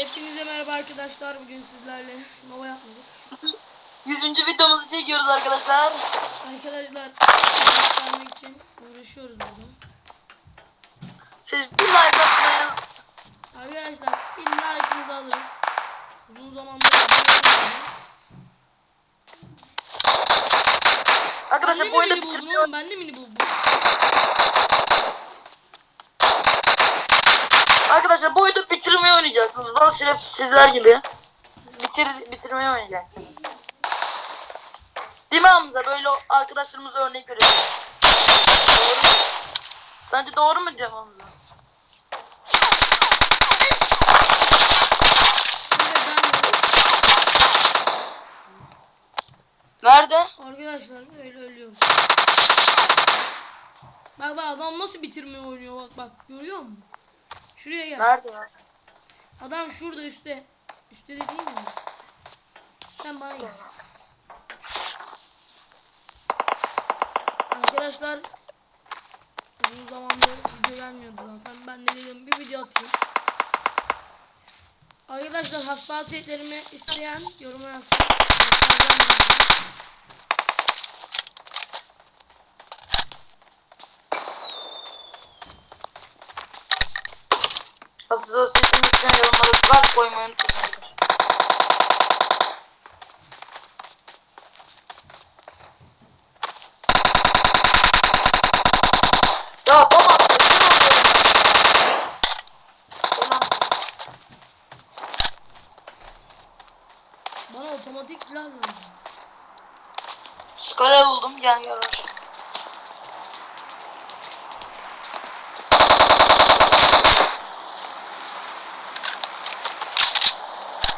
Hepinize merhaba arkadaşlar. Bugün sizlerle Nova yapmadık. Yüzüncü videomuzu çekiyoruz arkadaşlar. Arkadaşlar göstermek için uğraşıyoruz burada. Siz bir like atmayı, Arkadaşlar bir like'ınızı alırız. Uzun zamandır Arkadaşlar bu oyunda bitiriyor. oğlum? Ben de mini buldum. Arkadaşlar bu oyunda bitirmeyi oynayacaksınız. Daha şeref sizler gibi. Bitir, bitirmeyi oynayacaksınız. Değil mi Hamza? Böyle arkadaşlarımıza örnek veriyoruz. Doğru mu? Sence doğru mu diyorum Hamza? Nerede? Arkadaşlar böyle ölüyoruz. Bak bak adam nasıl bitirmeyi oynuyor bak bak görüyor musun? Şuraya gel. Nerede ya? Adam şurada üstte. Üstte dediğin ne? Sen bana gel. Arkadaşlar uzun zamandır video gelmiyordu zaten. Ben de dedim bir video atayım. Arkadaşlar hassasiyetlerimi isteyen yoruma yazsın. Birazdan. Hassasiyetin üstüne yorumlara kalp koymayı unutmayın. Ya tamam. Bana otomatik silah lazım. Skara buldum gel gel. aşağı.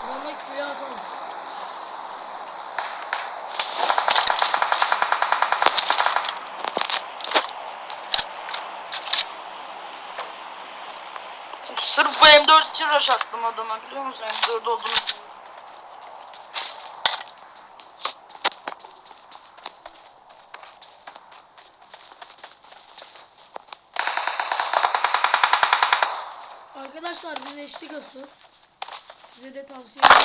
Bana silah atalım. Sırf bu M4 için rush attım adama biliyor musun? M4 olduğunu. Arkadaşlar biz eşlik kasıyoruz. Size de tavsiye ederim.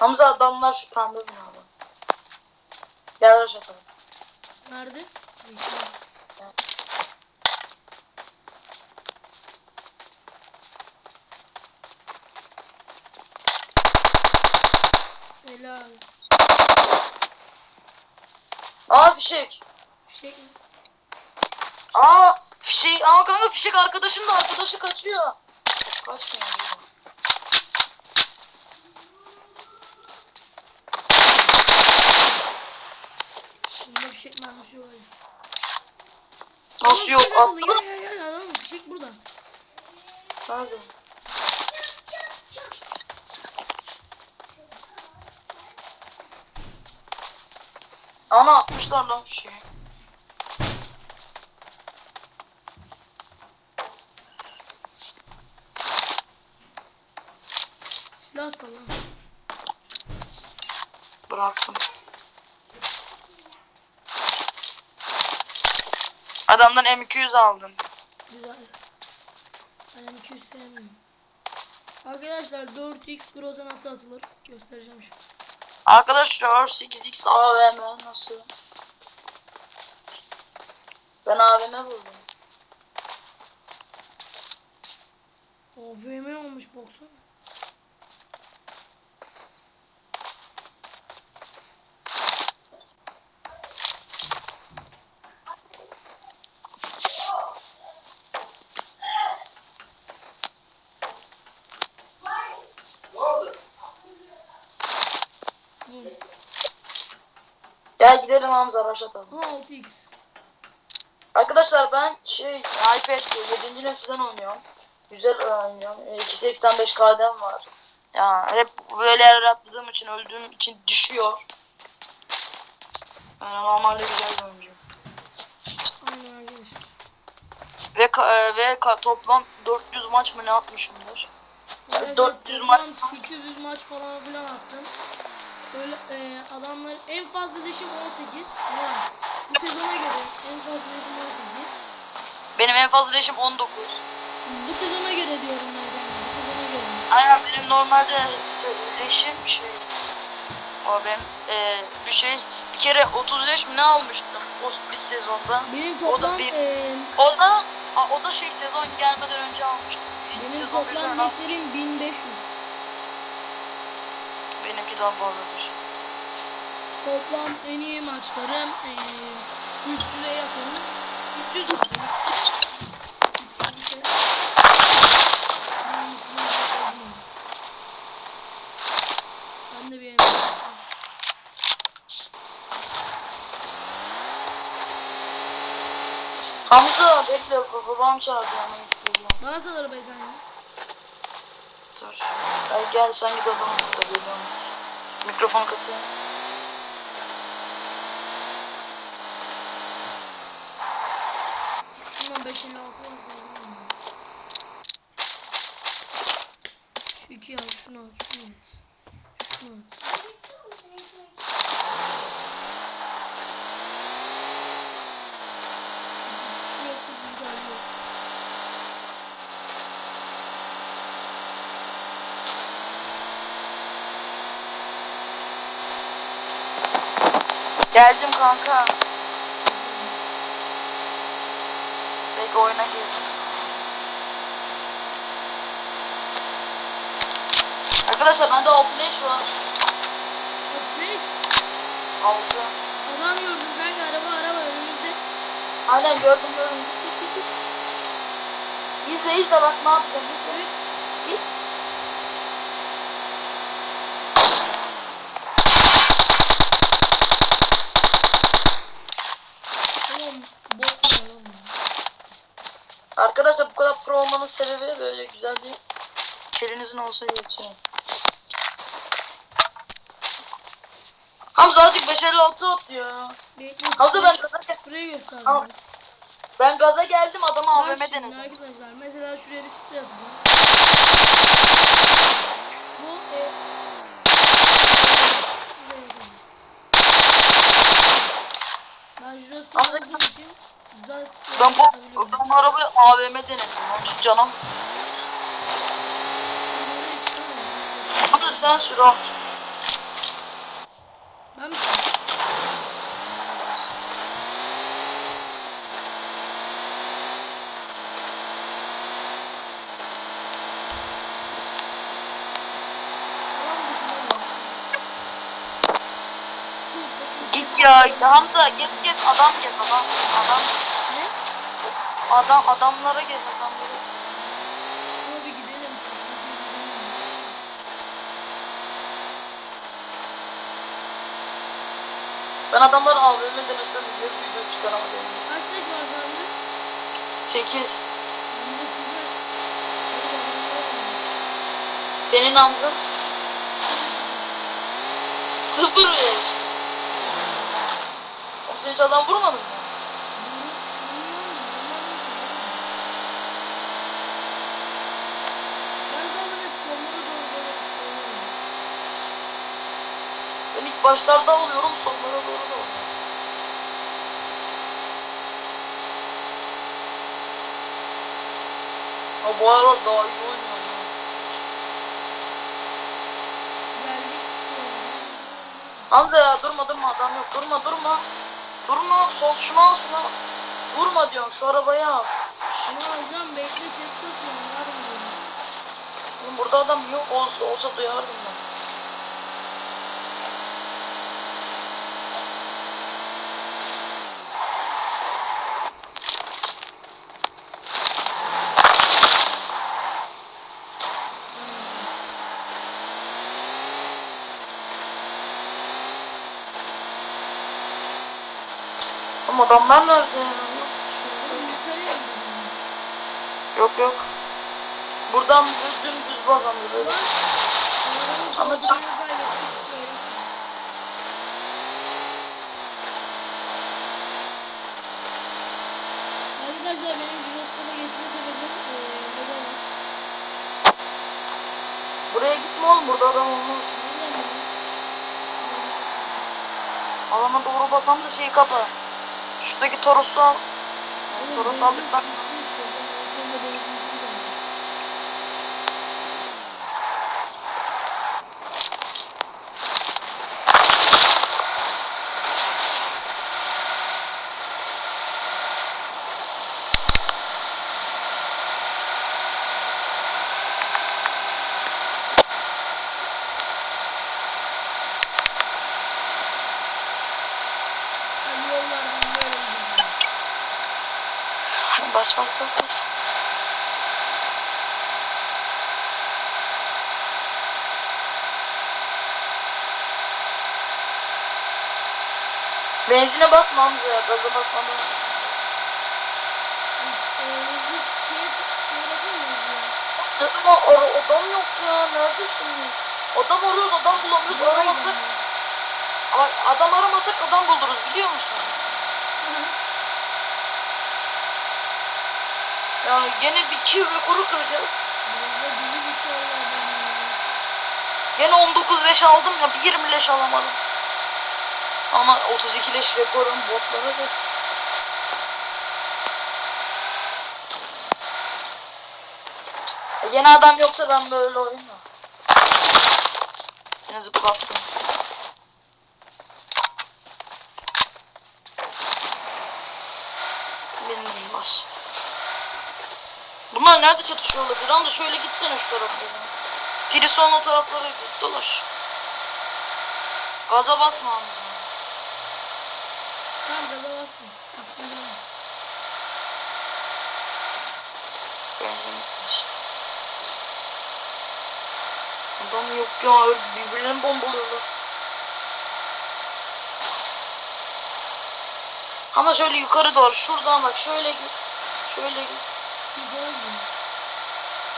Hamza adamlar şu pembe binada. Gel atalım. Nerede? Helal. Aa fişek. Fişek mi? Aa fişek. Aa kanka fişek arkadaşın da arkadaşı kaçıyor. Kaçmıyor. ya. Bunda fişek yok öyle. Nasıl yok? Attı Gel gel gel adamım fişek burada. Nerede? Ana atmışlar lan fişeği. Silah salla. Bıraktım. Adamdan M200 aldım. Güzel. Ben 200 sevmiyorum. Arkadaşlar 4x Grozen atı atılır. Göstereceğim şimdi. Arkadaşlar 8x AVM nasıl? Ben AVM buldum. AVM olmuş baksana. Bu. Gel gidelim Hamza rush atalım. Ha 6x. Arkadaşlar ben şey iPad 7. nesilden oynuyorum. Güzel oynuyorum. E, 285 KD'm var. Ya hep böyle yerlere atladığım için öldüğüm için düşüyor. Yani normalde güzel bir. Aynen arkadaşlar. Ve ka- e, ve ka- toplam 400 maç mı ne atmışımdır. Arkadaşlar 400 toplam maç. 800 maç falan filan attım. Böyle e, adamlar en fazla dişim 18 ama bu sezona göre en fazla leşim 19. Bu sezona göre diyorum nereden? Bu sezona göre. Aynen benim normalde leşim şey. O benim e, bir şey bir kere 30 leş mi ne almıştım o bir sezonda. Benim O da toplam bir- eee, O da a, o da şey sezon gelmeden önce almıştım. Benim toplam leşlerim 1500. Benimki daha fazladır. Toplam en iyi maçlarım eee 300'e yakın. 300 mü? 300. 300 bir şey. Hangisini yapabilirim? Ben de bir yemek. Hamza bekle ba- babam çağırdı. Bana sal arabayı kanka. Dur. Ay gel sen git burada geliyorum. Mikrofonu kapıyorum. Şundan 556 varsa alayım mı? Şu iki al, şunu at, şunu at. Şunu at. Şu yok, bu çünkü hali yok. Geldim kanka. Belki oyuna girdim. Arkadaşlar bende 6 leş var. Ateş, 6. adam gördüm kanka, araba araba önümüzde. Aynen gördüm gördüm. Git. git. İzle izle bak ne yapacağım. Sık. Git. Tamam, bot mu adam mı? Arkadaşlar bu kadar pro olmanın sebebi böyle güzel bir elinizin olsa yetiyor. Hamza azıcık 556 at ya. Bekle, Hamza ben gaza, Sprey göster. Tamam. ben gaza geldim adama Bak AVM şimdi denedim. arkadaşlar mesela şuraya bir sprey atacağım. Bu e, ben jiroskop Hamza- olduğum için güzel Ben bu, ben bu arabayı AVM denedim. Onun canım. Hamza sen sür al. Ben mi süreyim? Ya Hamza gez gez adam gez adam adam Ne? adam adamlara gez adamlara. School'a bir gidelim. Ben adamları AVM denesem video video çıkaramadım. Kaç leş var sende? 8. Bende sıfır. Senin Hamza? Sıfır, sıfır. 0 5. Oğlum sen adam vurmadın mı? Ben şey. Ben ilk başlarda oluyorum sonlara doğru da oluyorum. Ha bu aralar daha iyi oynuyorum. Hamza ya durma durma adam yok durma durma. Durma sol şunu al şunu al. Vurma diyorum şu arabaya al. Şunu alacağım bekle ses kasıyorum var mı diyorum. Oğlum burada adam yok olsa olsa duyardım ben. Oğlum yukarıya mı gidiyorum? Yok yok. Buradan düz dümdüz arabanın Ama çıktı. Arkadaşlar benim jiroskopa geçme sebebim eee Legolas. Buraya gitme oğlum burada adam olmaz. Alana doğru basan da şeyi kapa. Üstteki Toros'u Toros'u aldık bak. Bas bas bas bas. Benzine basma Hamza ya. Gaza ya? Dedim o ara adam yok ya. Nerede şimdi? Adam arıyoruz adam bulamıyoruz. Aramasak. Ama adam aramasak adam buluruz biliyor musun? Yani gene bir iki rekoru kıracağız. Burada deli bir şey ya. Gene 19 leş aldım ya bir 20 leş alamadım. Ama 32 leş rekorum botlara da. E, Gene adam yoksa ben böyle oynamam. Yine zıplattım. Benim değil bas. Bunlar nerede çatışıyorlar? Bir anda şöyle gitsene şu taraflara. Pirison o taraflara git dolaş. Gaza basma Hamza. Tamam gaza basma. Gitsin canım. Benzin bitmiş. Adam yok ya birbirlerini bombalıyorlar. Ama şöyle yukarı doğru şuradan bak şöyle git. Şöyle git. Güzel mi?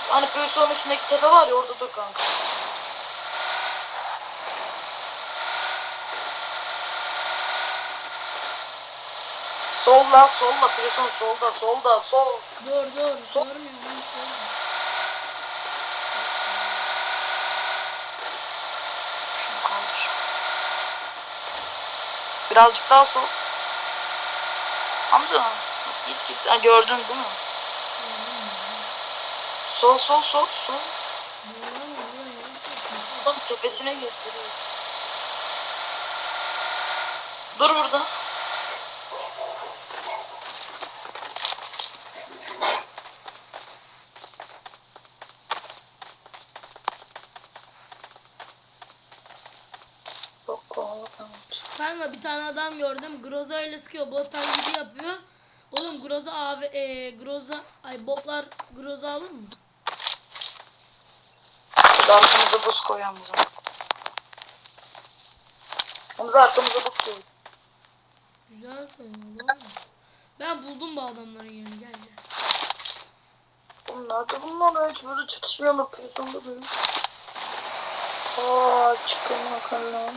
Hani Pöyson'un üstündeki tepe var ya orada dur kanka. Solla solla Pöyson solda solda sol. Dur dur. Sol- Görmüyorum. Birazcık daha sol. Hamza git git. Ha, gördün değil mi? Sol sol sol sol. Tam tepesine gösteriyor. Dur burada. Kanka bir tane adam gördüm. Groza ile sıkıyor. Bot taklidi yapıyor. Oğlum Groza abi e, Groza ay botlar Groza alır mı? Arkamıza buz koy Hamza. Hamza arkamıza buz koy. Güzel koyuyor. Ben buldum bu adamların yerini gel gel. Oğlum nerede bunlar? Hiç böyle çatışmıyorlar. Prisonda böyle. Aa çıkın bakalım.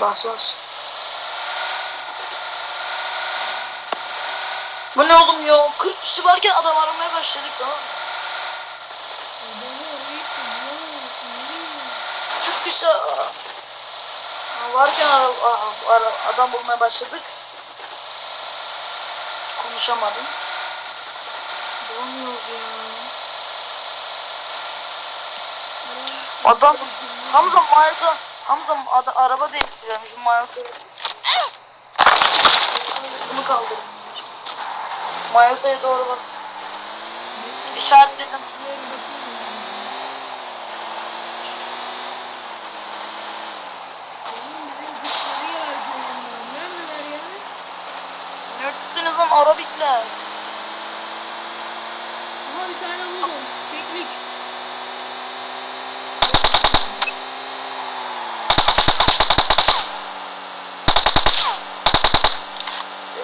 Bas bas. Bu ne oğlum ya? 40 kişi varken adam aramaya başladık tamam mı? Adamı arayıp da bulamadık. Nereye? 40 kişi aa, varken adam bulmaya başladık. Konuşamadım. Bulamıyoruz ya. Adam Hamza Mayaka Hamza ada, araba değiştiriyormuş Mayaka. Bunu kaldırın. Mayaka'ya doğru bas. İşaretledim. Şuraya bir bakayım ya. Oğlum bizim tıkları yerdi onlar. Neredeler ya? Nörtsünüz lan Arabikler. Aha bir tane buldum. Keklik.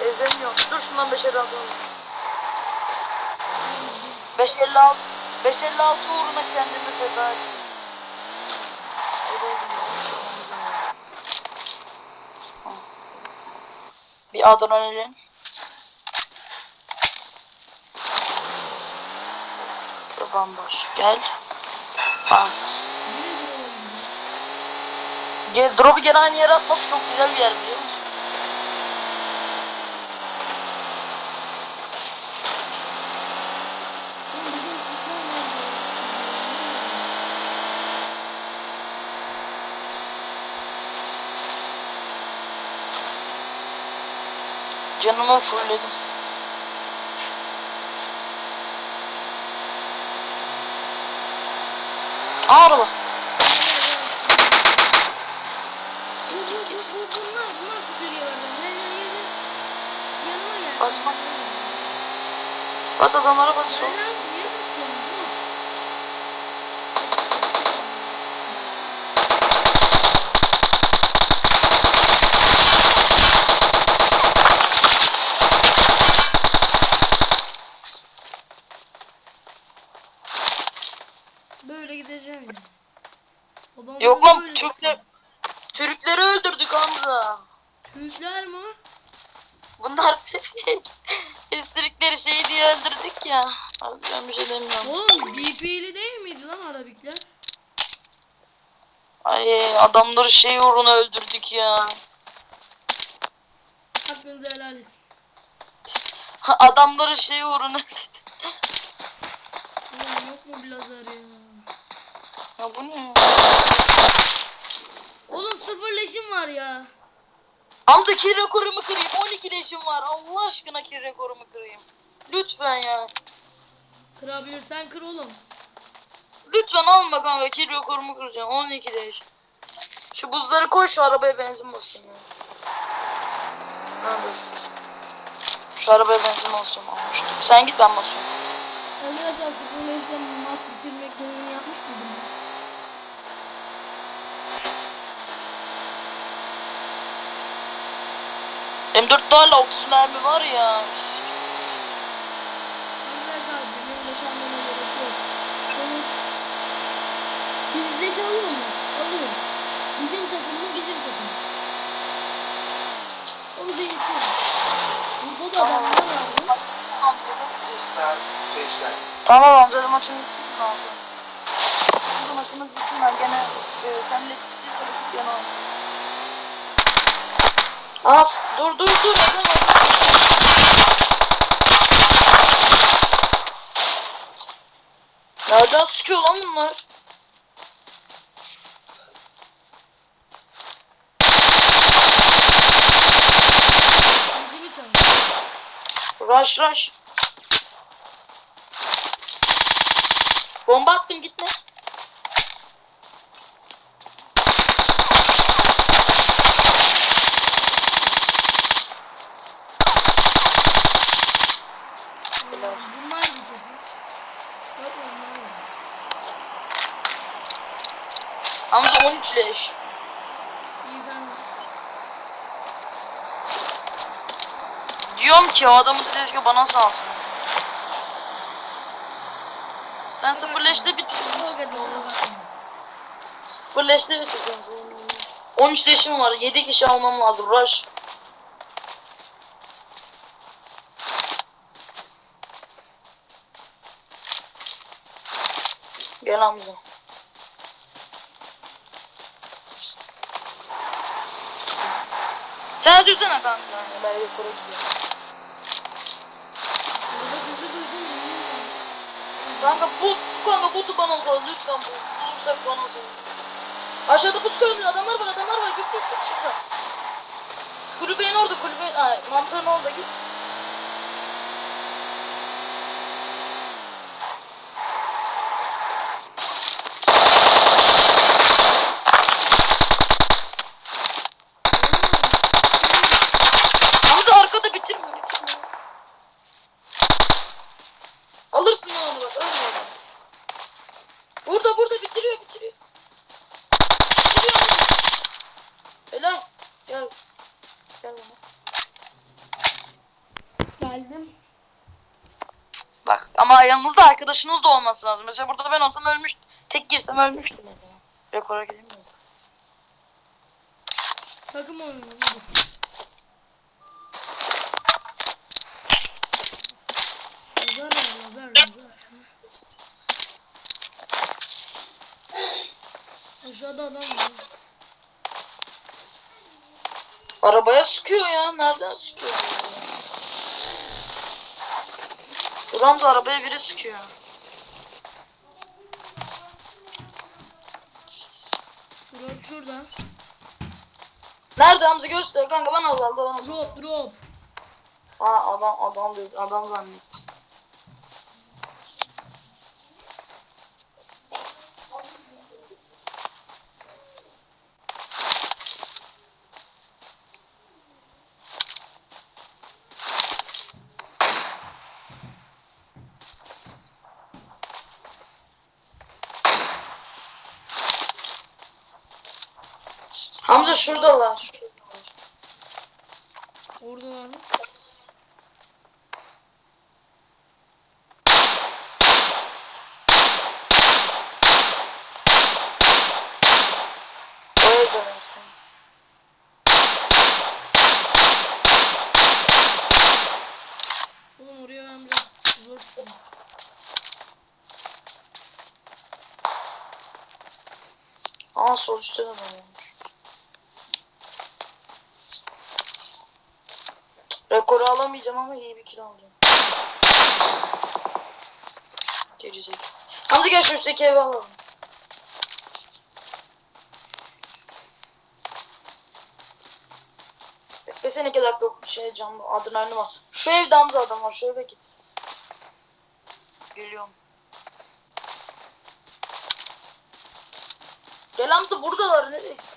Ezemiyorum. Dur şundan 5 56 alalım. 556 556 uğruna kendimi feda ettim. Bir adrenalin. bomboş. Gel. Bas. Gel, drop'u gene aynı yere atması çok güzel bir yer biliyor musun? Canımı fulledim. Yanıma gelsin. Basma. Bas adamlara bas. Gel Ay adamları şey uğruna öldürdük ya. Hakkınızı helal edin. Adamları şey uğruna. Oğlum yok mu bir lazer ya? ya bu ne? Oğlum sıfır leşim var ya. Hamza ki rekorumu kırayım. 12 leşim var. Allah aşkına ki rekorumu kırayım. Lütfen ya. Kırabilirsen kır oğlum. Lütfen alma kanka ki rekorumu kıracağım. 12 leş. Şu buzları koy şu arabaya benzin basayım ya. Dur. Şu arabaya benzin basıyorum almıştım. Sen git ben basıyorum. Arkadaşlar sıfır leşle maç bitirmek görevini yapmış mıydım ben? M4'te hala 30 mermi var ya. Arkadaşlar benim gerek yok. Sonuç. Biz leş alıyor muyuz? Alıyoruz. Bizim takım mı? Bizim takım. O bize yetiyor. Burada da adamlar var mı? Tamam amca maçımız bitsin kanka. Bu maçımız bitsin ben gene e, senle ciddi konuşup yana Az dur dur dur neden Nereden sıkıyor lan bunlar? Rush rush. Bomba attım gitme. Bunlar mı kesin? Yok var. Hamza 13 leş. İyi kanka. Diyorum ki o adamı keşke bana salsın. Sen sıfır leşte bitir. Bak hadi ona bakma. Sıfır leşte bitirsin. 13 leşim var. 7 kişi almam lazım. Rush. Gel Hamza. Sen sürsene kanka. Ben yukarı gidiyorum. Orada sesi duydum yemin ederim. Kanka bu kanka butu bana sal lütfen bu. Bulursak bana sal. Aşağıda but koymuş adamlar var adamlar var git git git şurada. Kulübenin orada kulübe ay mantığın orada git. Hamza arkada bitirme bitirme. Alırsın lan onu bak ölmüyor. adam. Burada burada bitiriyor bitiriyor. Bitiriyor. Helal. Gel. Gel bana. Geldim. Bak ama yanınızda arkadaşınız da olması lazım. Mesela burada ben olsam ölmüş. Tek girsem ölmüştüm mesela. Rekora gireyim mi? Takım oyunu budur. Lazer var lazer lazer. Aşağıda adam var. Arabaya sıkıyor ya. Nereden sıkıyor? Buram da arabaya biri sıkıyor. Drop şurada. Nerede Hamza göster kanka bana al al bana al. Drop drop. Aa adam adam adam zannettim. Hamza şuradalar. Oradalar mı? Oğlum oraya ben biraz zor tutuyorum. Aa sol üstte de var. Rekoru alamayacağım ama iyi bir kill alacağım. Gerizekalı. Hamza gel şu üstteki evi alalım. Beklesene iki dakika şey canlı adrenalin var. Şu evde Hamza adam var şu eve git. Geliyorum. Gel Hamza buradalar nereye gidiyor?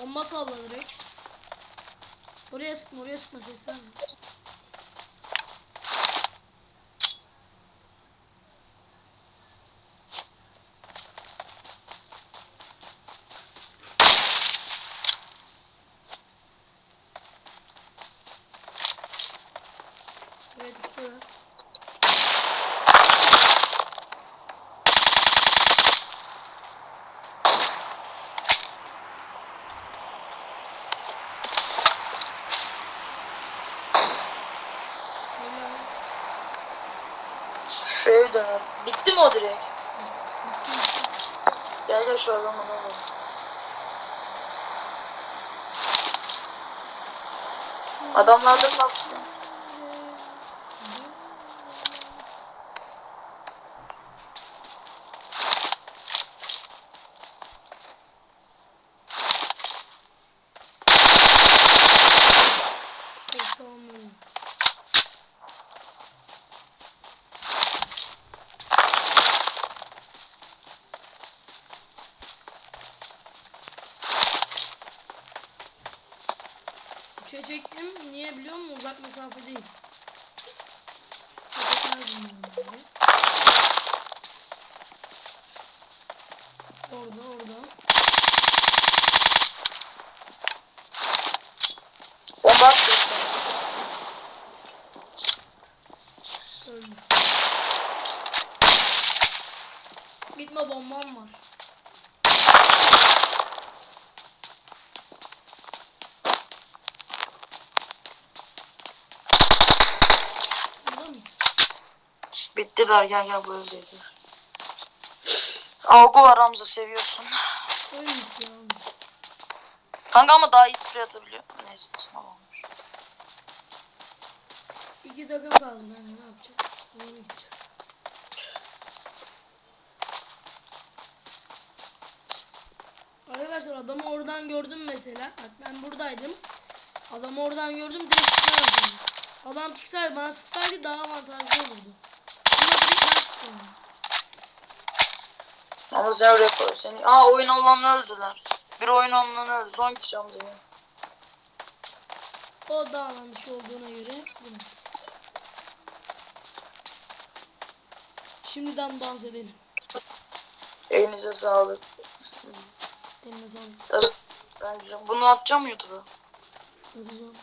Bomba salla direkt. Oraya sıkma oraya sıkma ses verme. Döner. Bitti mi o direkt? Gel gel şu adamı alalım. Adamlarda bak. Evet, tamam öyle. Üçe çektim. Niye biliyor musun? Uzak mesafe değil. Çekmezdim normalde. Orada orada. Bomba attı. Öldü. Gitme bombam var. Bittiler gel gel bu evdeydi. Algı var Hamza seviyorsun. Almış. Kanka ama daha iyi sprey atabiliyor. Neyse tamam. İki takım kaldı de ne yapacağız? Ona gideceğiz. Arkadaşlar adamı oradan gördüm mesela. Bak ben buradaydım. Adamı oradan gördüm direkt. Adam çıksaydı bana sıksaydı daha avantajlı olurdu. Ama direkt ben sıktım. Ama sen oraya koy. Seni... Aa oyun alanını öldüler. Bir oyun alanını öldü. Son kişi Hamza'yı. O da alan dışı olduğuna göre bu Şimdiden dans edelim. Elinize sağlık. Eline sağlık. Tabii. Ben güzel. Bunu atacağım YouTube'a. Atacağım.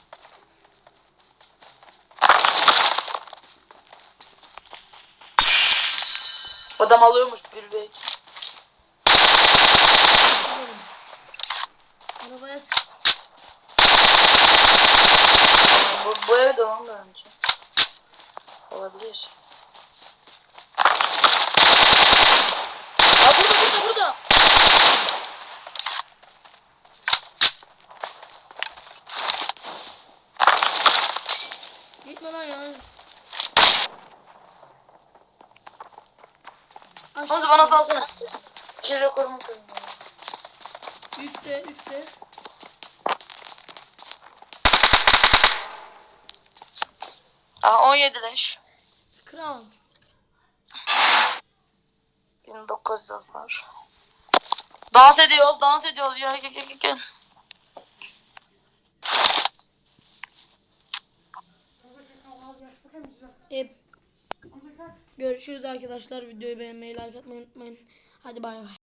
Adam alıyormuş bir. Alırız. Arabaya sıktım. Bu, bu evde lan bence. Olabilir. Aa burada burada burada. Gitme lan ya. Aşağı. bana salsana. Kill rekorumu kırdım. Üste üste. Aa 17 leş. Kıramam. 1900 var. Dans ediyoruz, dans ediyoruz. Gel gel gel, gel. E, görüşürüz arkadaşlar. Videoyu beğenmeyi, like atmayı unutmayın. Hadi bay bay.